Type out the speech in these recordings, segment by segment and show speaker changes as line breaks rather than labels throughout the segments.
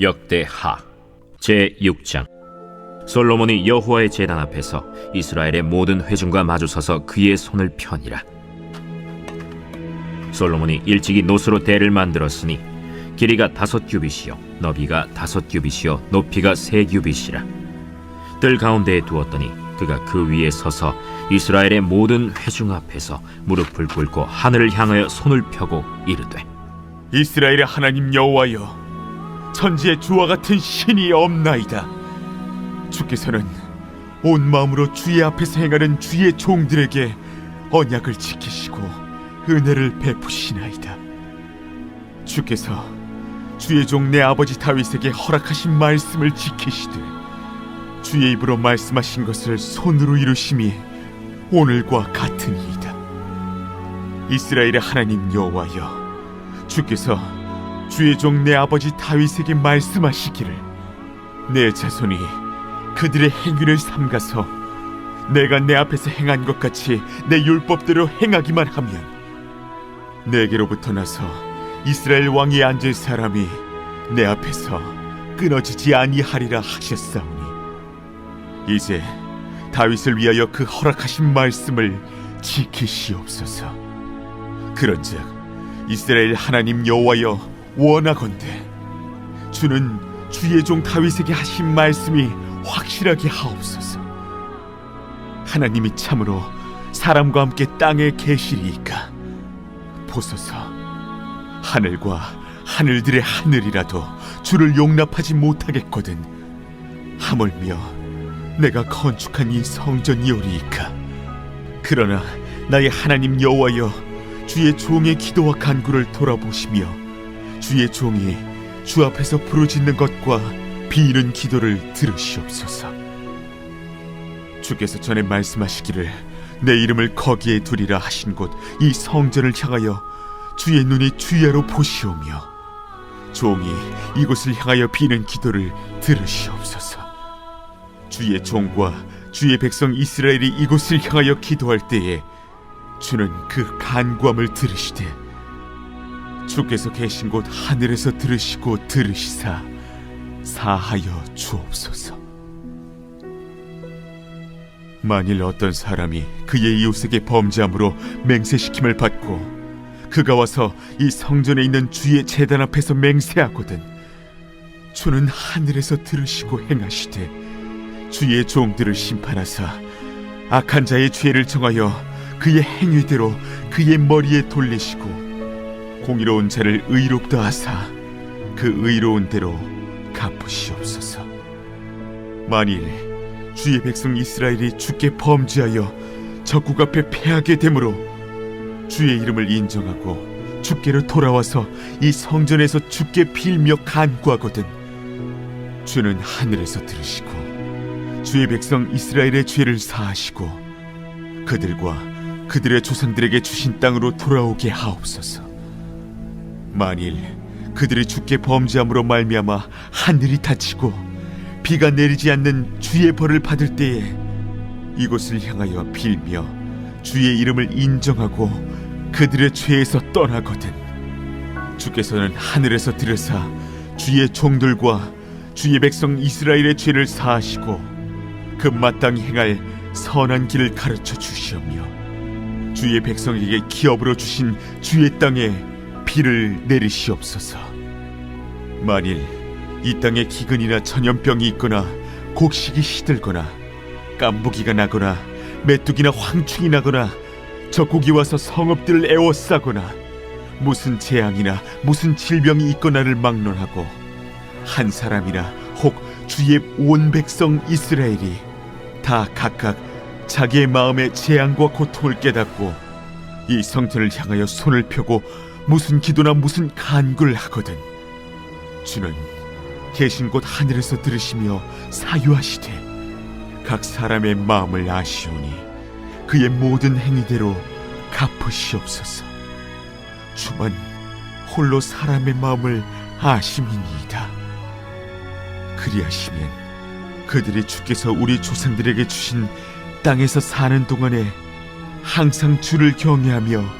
역대하. 제 6장. 솔로몬이 여호와의 제단 앞에서 이스라엘의 모든 회중과 마주서서 그의 손을 펴니라. 솔로몬이 일찍이 노스로 대를 만들었으니 길이가 다섯 규빗이요 너비가 다섯 규빗이요 높이가 세 규빗이라. 뜰 가운데에 두었더니 그가 그 위에 서서 이스라엘의 모든 회중 앞에서 무릎을 꿇고 하늘을 향하여 손을 펴고 이르되
이스라엘의 하나님 여호와여 천지에 주와 같은 신이 없나이다. 주께서는 온 마음으로 주의 앞에서 행하는 주의 종들에게 언약을 지키시고 은혜를 베푸시나이다. 주께서 주의 종 내 아버지 다윗에게 허락하신 말씀을 지키시되 주의 입으로 말씀하신 것을 손으로 이루심이 오늘과 같으니이다. 이스라엘의 하나님 여호와여 주께서 주의 종 내 아버지 다윗에게 말씀하시기를 내 자손이 그들의 행위를 삼가서 내가 내 앞에서 행한 것 같이 내 율법대로 행하기만 하면 내게로부터 나서 이스라엘 왕이 앉을 사람이 내 앞에서 끊어지지 아니하리라 하셨사오니 이제 다윗을 위하여 그 허락하신 말씀을 지키시옵소서. 그런즉 이스라엘 하나님 여호와여 원하건대 주는 주의 종 다윗에게 하신 말씀이 확실하게 하옵소서. 하나님이 참으로 사람과 함께 땅에 계시리이까? 보소서. 하늘과 하늘들의 하늘이라도 주를 용납하지 못하겠거든 하물며 내가 건축한 이 성전이오리이까? 그러나 나의 하나님 여호와여 주의 종의 기도와 간구를 돌아보시며 주의 종이 주 앞에서 부르짖는 것과 비는 기도를 들으시옵소서. 주께서 전에 말씀하시기를 내 이름을 거기에 두리라 하신 곳 이 성전을 향하여 주의 눈이 주야로 보시오며 종이 이곳을 향하여 비는 기도를 들으시옵소서. 주의 종과 주의 백성 이스라엘이 이곳을 향하여 기도할 때에 주는 그 간구함을 들으시되 주께서 계신 곳 하늘에서 들으시고 들으시사 사하여 주옵소서. 만일 어떤 사람이 그의 이웃에게 범죄함으로 맹세시킴을 받고 그가 와서 이 성전에 있는 주의 제단 앞에서 맹세하거든 주는 하늘에서 들으시고 행하시되 주의 종들을 심판하사 악한 자의 죄를 정하여 그의 행위대로 그의 머리에 돌리시고 공의로운 자를 의롭다 하사 그 의로운 대로 갚으시옵소서. 만일 주의 백성 이스라엘이 주께 범죄하여 적국 앞에 패하게 되므로 주의 이름을 인정하고 주께로 돌아와서 이 성전에서 주께 빌며 간구하거든 주는 하늘에서 들으시고 주의 백성 이스라엘의 죄를 사하시고 그들과 그들의 조상들에게 주신 땅으로 돌아오게 하옵소서. 만일 그들이 주께 범죄함으로 말미암아 하늘이 닫히고 비가 내리지 않는 주의 벌을 받을 때에 이곳을 향하여 빌며 주의 이름을 인정하고 그들의 죄에서 떠나거든. 주께서는 하늘에서 들으사 주의 종들과 주의 백성 이스라엘의 죄를 사하시고 그 마땅히 행할 선한 길을 가르쳐 주시오며 주의 백성에게 기업으로 주신 주의 땅에 비를 내리시옵소서. 만일 이 땅에 기근이나 전염병이 있거나 곡식이 시들거나 깐부기가 나거나 메뚜기나 황충이 나거나 적국이 와서 성읍들을 에워싸거나 무슨 재앙이나 무슨 질병이 있거나를 막론하고 한 사람이나 혹 주의 온 백성 이스라엘이 다 각각 자기의 마음의 재앙과 고통을 깨닫고 이 성전을 향하여 손을 펴고 무슨 기도나 무슨 간구를 하거든. 주는 계신 곳 하늘에서 들으시며 사유하시되 각 사람의 마음을 아시오니 그의 모든 행위대로 갚으시옵소서. 주만 홀로 사람의 마음을 아심이니이다. 그리하시면 그들이 주께서 우리 조상들에게 주신 땅에서 사는 동안에 항상 주를 경외하며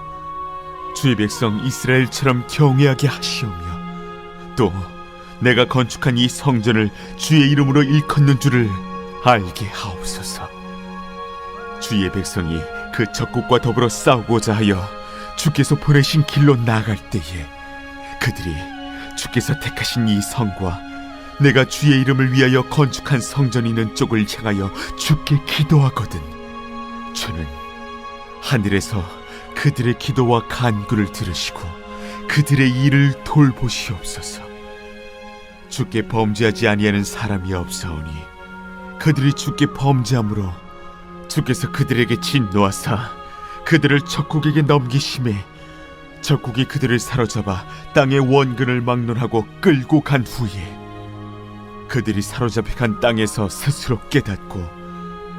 주의 백성 이스라엘처럼 경외하게 하시오며 또 내가 건축한 이 성전을 주의 이름으로 일컫는 줄을 알게 하옵소서. 주의 백성이 그 적국과 더불어 싸우고자 하여 주께서 보내신 길로 나아갈 때에 그들이 주께서 택하신 이 성과 내가 주의 이름을 위하여 건축한 성전이 있는 쪽을 향하여 주께 기도하거든 주는 하늘에서 그들의 기도와 간구를 들으시고 그들의 일을 돌보시옵소서. 주께 범죄하지 아니하는 사람이 없사오니 그들이 주께 범죄함으로 주께서 그들에게 진노하사 그들을 적국에게 넘기심에 적국이 그들을 사로잡아 땅의 원근을 막론하고 끌고 간 후에 그들이 사로잡혀 간 땅에서 스스로 깨닫고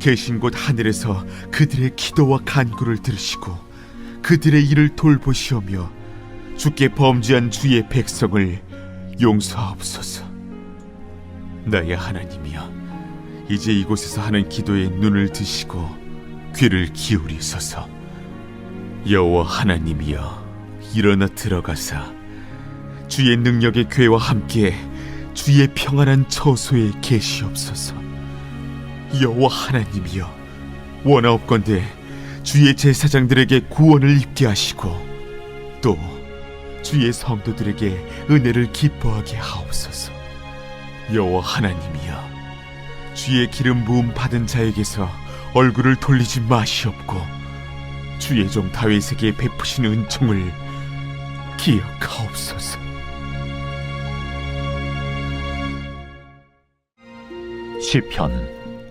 계신 곳 하늘에서 그들의 기도와 간구를 들으시고 그들의 일을 돌보시오며 주께 범죄한 주의 백성을 용서하옵소서. 나의 하나님이여, 이제 이곳에서 하는 기도에 눈을 드시고 귀를 기울이소서. 여호와 하나님이여, 일어나 들어가사 주의 능력의 괴와 함께 주의 평안한 처소에 계시옵소서. 여호와 하나님이여, 원하옵건대 주의 제사장들에게 구원을 입게 하시고 또 주의 성도들에게 은혜를 기뻐하게 하옵소서. 여호와 하나님이여, 주의 기름 부음 받은 자에게서 얼굴을 돌리지 마시옵고 주의 종 다윗에게 베푸신 은총을 기억하옵소서.
시편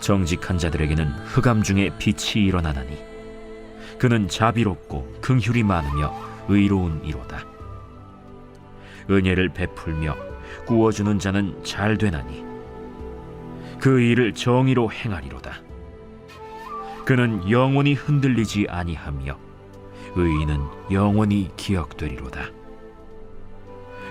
정직한 자들에게는 흑암 중에 빛이 일어나나니 그는 자비롭고 긍휼이 많으며 의로운 이로다. 은혜를 베풀며 구워주는 자는 잘 되나니 그 일을 정의로 행하리로다. 그는 영원히 흔들리지 아니하며 의인은 영원히 기억되리로다.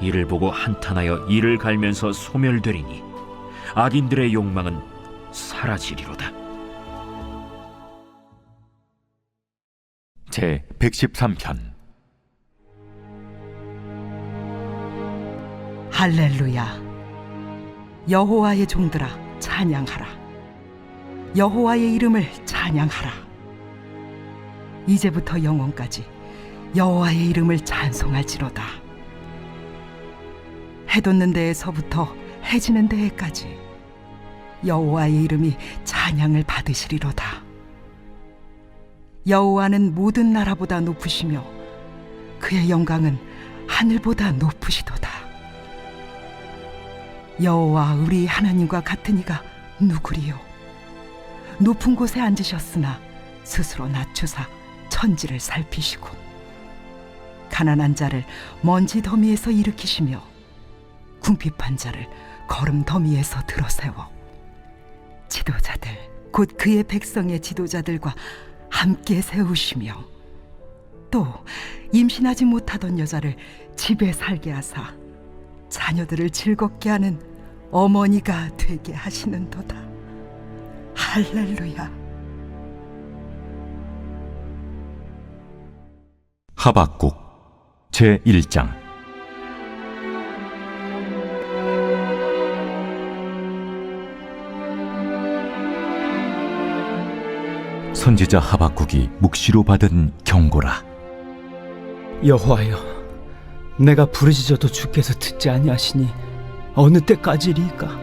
이를 보고 한탄하여 이를 갈면서 소멸되리니 악인들의 욕망은 사라지리로다.
제 113편.
할렐루야. 여호와의 종들아 찬양하라. 여호와의 이름을 찬양하라. 이제부터 영원까지 여호와의 이름을 찬송할지로다 해 돋는 데에서부터 해 지는 데에까지 여호와의 이름이 찬양을 받으시리로다. 여호와는 모든 나라보다 높으시며 그의 영광은 하늘보다 높으시도다. 여호와 우리 하나님과 같은 이가 누구리요? 높은 곳에 앉으셨으나 스스로 낮추사 천지를 살피시고 가난한 자를 먼지 더미에서 일으키시며 궁핍한 자를 걸음 더미에서 들어세워 지도자들 곧 그의 백성의 지도자들과 함께 세우시며 또 임신하지 못하던 여자를 집에 살게 하사 자녀들을 즐겁게 하는 어머니가 되게 하시는도다. 할렐루야.
하박국 제 1장 선지자 하박국이 묵시로 받은 경고라
여호와여, 내가 부르짖어도 주께서 듣지 아니하시니 어느 때까지리이까?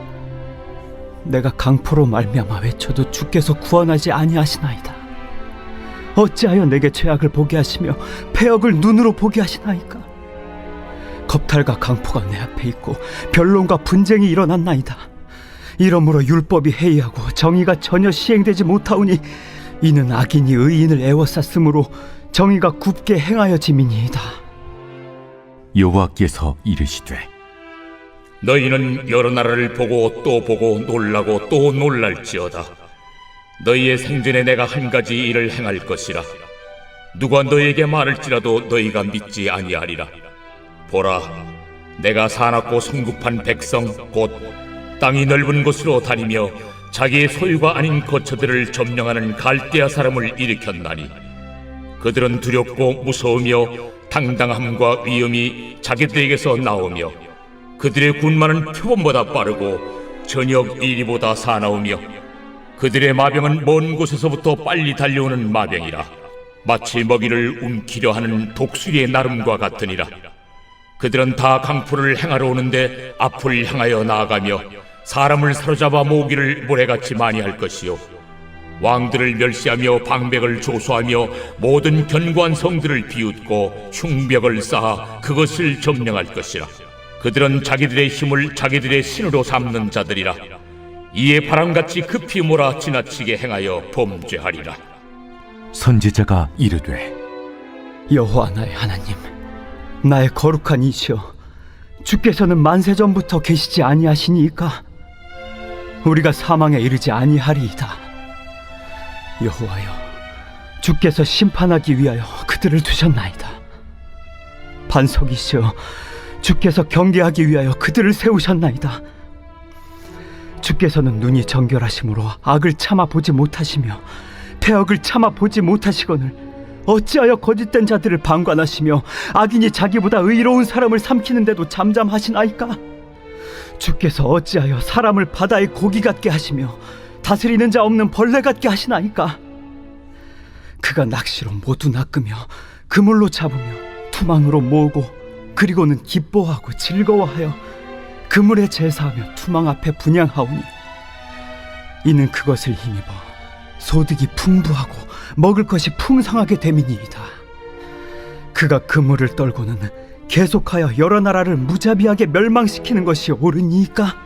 내가 강포로 말미암아 외쳐도 주께서 구원하지 아니하시나이다. 어찌하여 내게 죄악을 보게 하시며 폐역을 눈으로 보게 하시나이까? 겁탈과 강포가 내 앞에 있고 변론과 분쟁이 일어났나이다. 이러므로 율법이 해이하고 정의가 전혀 시행되지 못하오니 이는 악인이 의인을 애워쌌으므로 정의가 굽게 행하여 짐이니이다.
여호와께서 이르시되
너희는 여러 나라를 보고 또 보고 놀라고 또 놀랄지어다. 너희의 생전에 내가 한 가지 일을 행할 것이라. 누가 너희에게 말할지라도 너희가 믿지 아니하리라. 보라, 내가 사납고 성급한 백성 곧 땅이 넓은 곳으로 다니며 자기의 소유가 아닌 거처들을 점령하는 갈대아 사람을 일으켰나니 그들은 두렵고 무서우며 당당함과 위엄이 자기들에게서 나오며 그들의 군마는 표범보다 빠르고 저녁 이리보다 사나우며 그들의 마병은 먼 곳에서부터 빨리 달려오는 마병이라 마치 먹이를 움키려 하는 독수리의 나름과 같으니라. 그들은 다 강포를 행하러 오는데 앞을 향하여 나아가며 사람을 사로잡아 모으기를 모래같이 많이 할 것이요. 왕들을 멸시하며 방백을 조소하며 모든 견고한 성들을 비웃고 흉벽을 쌓아 그것을 점령할 것이라. 그들은 자기들의 힘을 자기들의 신으로 삼는 자들이라. 이에 바람같이 급히 몰아 지나치게 행하여 범죄하리라.
선지자가 이르되
여호와 나의 하나님, 나의 거룩한 이시여, 주께서는 만세 전부터 계시지 아니하시니이까 우리가 사망에 이르지 아니하리이다. 여호와여, 주께서 심판하기 위하여 그들을 두셨나이다. 반석이시여, 주께서 경계하기 위하여 그들을 세우셨나이다. 주께서는 눈이 정결하심으로 악을 참아 보지 못하시며 폐역을 참아 보지 못하시거늘 어찌하여 거짓된 자들을 방관하시며 악인이 자기보다 의로운 사람을 삼키는데도 잠잠하시나이까? 주께서 어찌하여 사람을 바다의 고기 같게 하시며 다스리는 자 없는 벌레 같게 하시나이까? 그가 낚시로 모두 낚으며 그물로 잡으며 투망으로 모으고 그리고는 기뻐하고 즐거워하여 그물에 제사하며 투망 앞에 분양하오니 이는 그것을 힘입어 소득이 풍부하고 먹을 것이 풍성하게 됨이니이다. 그가 그물을 떨고는 계속하여 여러 나라를 무자비하게 멸망시키는 것이 옳으니까